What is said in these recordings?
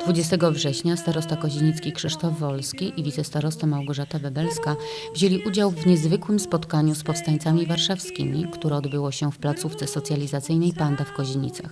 20 września starosta kozienicki Krzysztof Wolski i wicestarosta Małgorzata Bebelska wzięli udział w niezwykłym spotkaniu z powstańcami warszawskimi, które odbyło się w placówce socjalizacyjnej Panda w Kozienicach.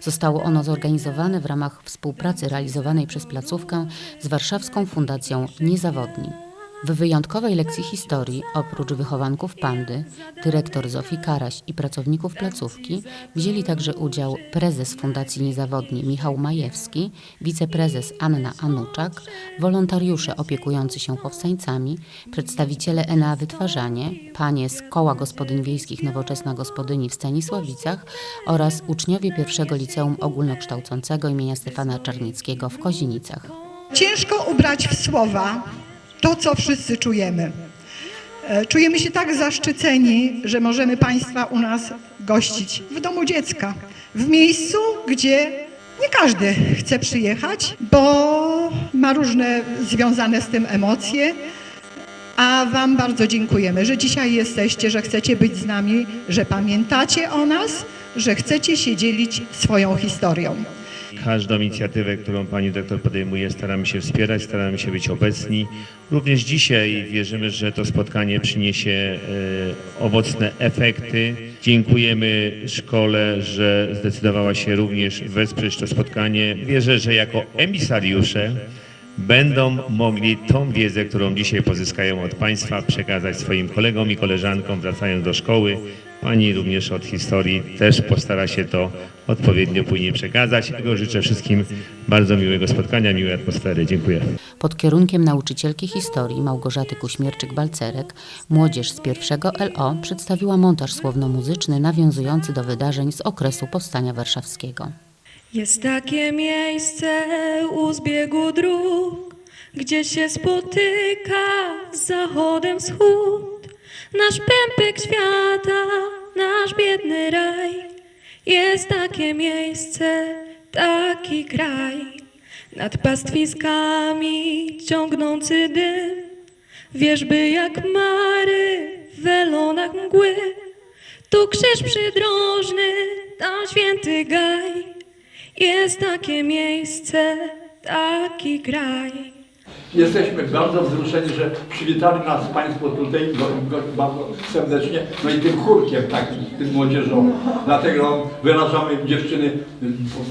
Zostało ono zorganizowane w ramach współpracy realizowanej przez placówkę z Warszawską Fundacją Niezawodni. W wyjątkowej lekcji historii, oprócz wychowanków Pandy, dyrektor Zofii Karaś i pracowników placówki, wzięli także udział prezes Fundacji Niezawodni Michał Majewski, wiceprezes Anna Anuczak, wolontariusze opiekujący się powstańcami, przedstawiciele ENA Wytwarzanie, panie z Koła Gospodyń Wiejskich Nowoczesna Gospodyni w Stanisławicach oraz uczniowie pierwszego liceum ogólnokształcącego imienia Stefana Czarnickiego w Kozienicach. Ciężko ubrać w słowa to, co wszyscy czujemy. E, Czujemy się tak zaszczyceni, że możemy Państwa u nas gościć w domu dziecka, w miejscu, gdzie nie każdy chce przyjechać, bo ma różne związane z tym emocje. A Wam bardzo dziękujemy, że dzisiaj jesteście, że chcecie być z nami, że pamiętacie o nas, że chcecie się dzielić swoją historią. Każdą inicjatywę, którą pani dyrektor podejmuje, staramy się wspierać, staramy się być obecni. Również dzisiaj wierzymy, że to spotkanie przyniesie e, owocne efekty. Dziękujemy szkole, że zdecydowała się również wesprzeć to spotkanie. Wierzę, że jako emisariusze będą mogli tą wiedzę, którą dzisiaj pozyskają od Państwa, przekazać swoim kolegom i koleżankom, wracając do szkoły. Pani również od historii też postara się to odpowiednio później przekazać. Tego życzę wszystkim bardzo miłego spotkania, miłej atmosfery. Dziękuję. Pod kierunkiem nauczycielki historii Małgorzaty Kuśmierczyk-Balcerek młodzież z pierwszego LO przedstawiła montaż słowno-muzyczny nawiązujący do wydarzeń z okresu Powstania Warszawskiego. Jest takie miejsce u zbiegu dróg, gdzie się spotyka z zachodem wschód. Nasz pępek świata, nasz biedny raj. Jest takie miejsce, taki kraj. Nad pastwiskami ciągnący dym, wierzby jak mary w welonach mgły. Tu krzyż przydrożny, tam święty gaj. Jest takie miejsce, taki kraj. Jesteśmy bardzo wzruszeni, że przywitali nas Państwo tutaj bardzo serdecznie, no i tym chórkiem takim, tym młodzieżowym. Dlatego wyrażamy dziewczyny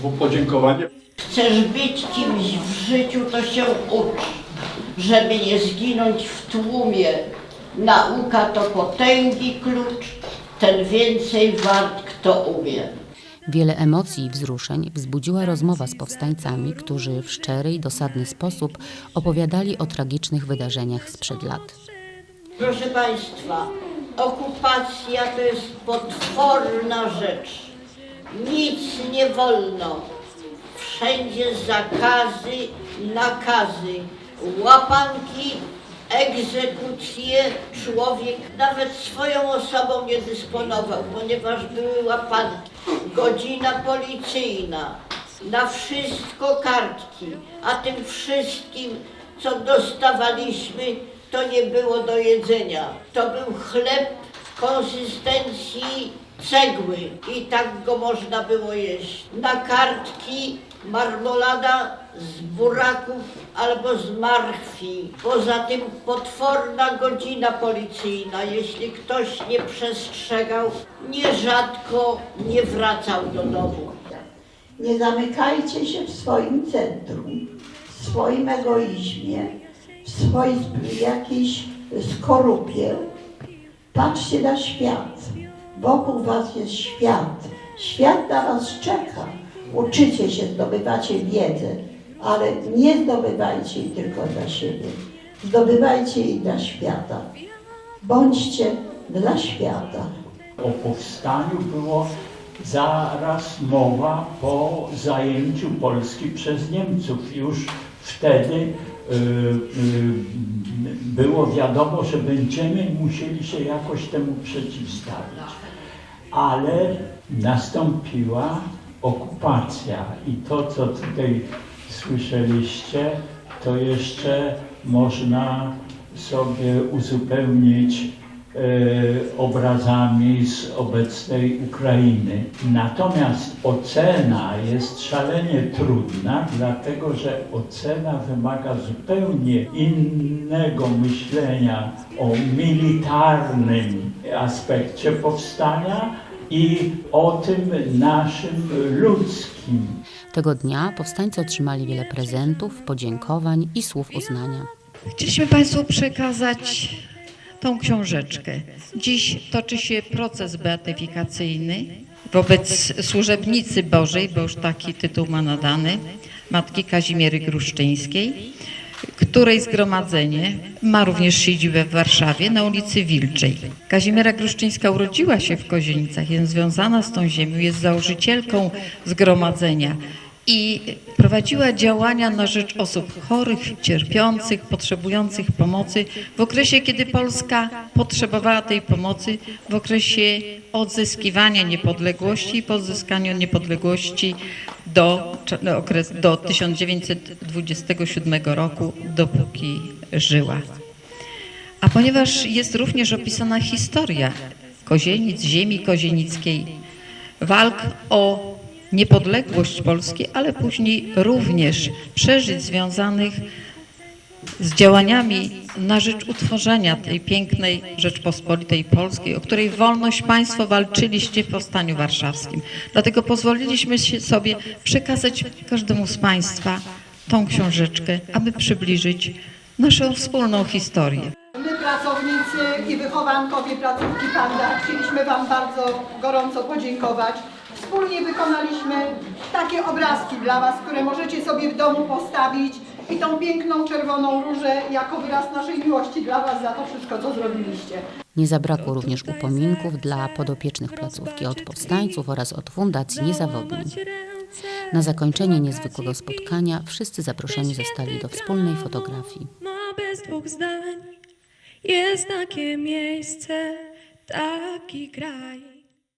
po, po, podziękowanie. Chcesz być kimś w życiu, to się ucz, żeby nie zginąć w tłumie. Nauka to potęgi klucz, ten więcej wart, kto umie. Wiele emocji i wzruszeń wzbudziła rozmowa z powstańcami, którzy w szczery i dosadny sposób opowiadali o tragicznych wydarzeniach sprzed lat. Proszę Państwa, okupacja to jest potworna rzecz. Nic nie wolno. Wszędzie zakazy, nakazy, łapanki, egzekucje. Człowiek nawet swoją osobą nie dysponował, ponieważ były łapanki. Godzina policyjna, na wszystko kartki, a tym wszystkim, co dostawaliśmy, to nie było do jedzenia. To był chleb konsystencji cegły i tak go można było jeść. Na kartki marmolada z buraków albo z marchwi. Poza tym potworna godzina policyjna. Jeśli ktoś nie przestrzegał, nierzadko nie wracał do domu. Nie zamykajcie się w swoim centrum, w swoim egoizmie, w swojej jakiejś skorupie. Patrzcie na świat. Wokół was jest świat. Świat na was czeka. Uczycie się, zdobywacie wiedzę, ale nie zdobywajcie jej tylko dla siebie. Zdobywajcie jej dla świata. Bądźcie dla świata. O powstaniu było zaraz mowa po zajęciu Polski przez Niemców. Już wtedy y, y, było wiadomo, że będziemy musieli się jakoś temu przeciwstawić. Ale nastąpiła okupacja i to, co tutaj słyszeliście, to jeszcze można sobie uzupełnić e, obrazami z obecnej Ukrainy. Natomiast ocena jest szalenie trudna, dlatego że ocena wymaga zupełnie innego myślenia o militarnym aspekcie powstania i o tym naszym ludzkim. Tego dnia powstańcy otrzymali wiele prezentów, podziękowań i słów uznania. Chcieliśmy Państwu przekazać tą książeczkę. Dziś toczy się proces beatyfikacyjny wobec służebnicy Bożej, bo już taki tytuł ma nadany, matki Kazimiery Gruszczyńskiej, której zgromadzenie ma również siedzibę w Warszawie na ulicy Wilczej. Kazimiera Gruszczyńska urodziła się w Kozienicach, jest związana z tą ziemią, jest założycielką zgromadzenia i prowadziła działania na rzecz osób chorych, cierpiących, potrzebujących pomocy w okresie, kiedy Polska potrzebowała tej pomocy, w okresie odzyskiwania niepodległości i po odzyskaniu niepodległości do, do, okres, do 1927 roku, dopóki żyła. A ponieważ jest również opisana historia Kozienic, ziemi kozienickiej, walk o niepodległość Polski, ale później również przeżyć związanych z działaniami na rzecz utworzenia tej pięknej Rzeczpospolitej Polskiej, o której wolność Państwo walczyliście w Powstaniu Warszawskim. Dlatego pozwoliliśmy sobie przekazać każdemu z Państwa tą książeczkę, aby przybliżyć naszą wspólną historię. My pracownicy i wychowankowie placówki Panda chcieliśmy Wam bardzo gorąco podziękować. Wspólnie wykonaliśmy takie obrazki dla Was, które możecie sobie w domu postawić i tą piękną czerwoną różę jako wyraz naszej miłości dla Was za to wszystko, co zrobiliście. Nie zabrakło również upominków dla podopiecznych placówki od powstańców oraz od Fundacji Niezawodni. Na zakończenie niezwykłego spotkania wszyscy zaproszeni zostali do wspólnej fotografii. Ma bez dwóch zdań, jest takie miejsce, taki kraj.